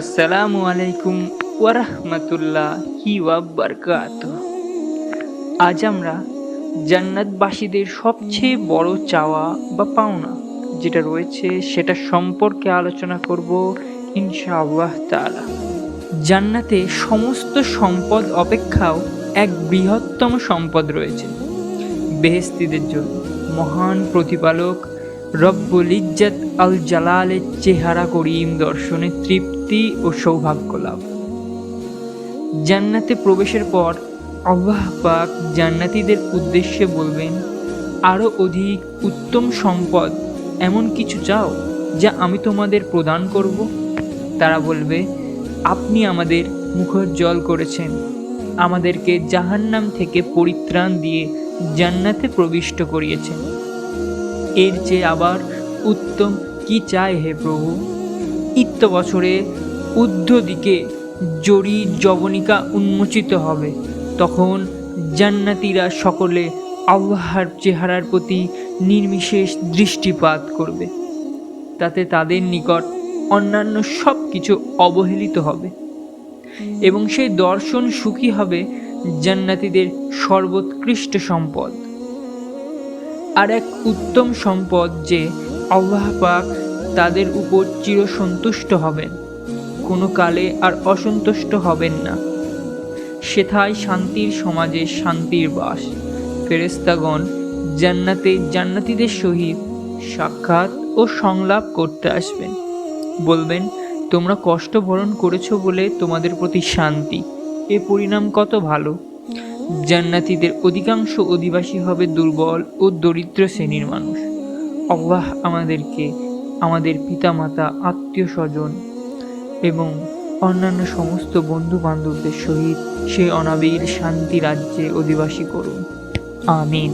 আসসালামু আলাইকুম ওয়ারহমতুল্লাহি ওয়াবারকাত আজ আমরা জান্নাতবাসীদের সবচেয়ে বড় চাওয়া বা পাওনা যেটা রয়েছে সেটা সম্পর্কে আলোচনা করব ইনশাআল্লাহ তাআলা। জান্নাতে সমস্ত সম্পদ অপেক্ষাও এক বৃহত্তম সম্পদ রয়েছে। বেহেস্তিদের জন্য মহান প্রতিপালক রব্বুল ইজ্জত আল জালালের চেহারা করিম দর্শনে তৃপ্তি ও সৌভাগ্য লাভ। জান্নাতে প্রবেশের পর আল্লাহ পাক জান্নাতীদের উদ্দেশ্যে বলবেন আরও অধিক উত্তম সম্পদ এমন কিছু চাও যা আমি তোমাদের প্রদান করব? তারা বলবে, আপনি আমাদের মুখোজ্জ্বল করেছেন। আমাদেরকে জাহান্নাম থেকে পরিত্রাণ দিয়ে জান্নাতে প্রবিষ্ট করিয়েছেন। এর চেয়ে আবার উত্তম কি চায় হে প্রভু? ইত্য বছরে ঊর্ধ্ব দিকে জরি জবনিকা উন্মোচিত হবে। তখন জান্নাতীরা সকলে আল্লাহর চেহারার প্রতি নির্বিশেষ দৃষ্টিপাত করবে। তাতে তাদের নিকট অন্যান্য সব কিছু অবহেলিত হবে। এবং সেই দর্শন সুখী হবে জান্নাতীদের সর্বোৎকৃষ্ট সম্পদ। আর এক উত্তম সম্পদ যে আল্লাহ পাক তাদের উপর চিরসন্তুষ্ট হবেন। কোনো কালে আর অসন্তুষ্ট হবেন না। সেথায় শান্তির সমাজে শান্তির বাস। ফেরেস্তাগণ জান্নাতে জান্নাতীদের সহিত সাক্ষাৎ ও সংলাপ করতে আসবেন। বলবেন, তোমরা কষ্ট বরণ করেছ বলে তোমাদের প্রতি শান্তি। এ পরিণাম কত ভালো। জান্নাতীদের অধিকাংশ অধিবাসী হবে দুর্বল ও দরিদ্র শ্রেণির মানুষ। আল্লাহ আমাদেরকে আমাদের পিতামাতা আত্মীয় স্বজন এবং অন্যান্য সমস্ত বন্ধু বান্ধবদের সহিত সেই অনাবিল শান্তি রাজ্যে অধিবাসী করুন। আমিন।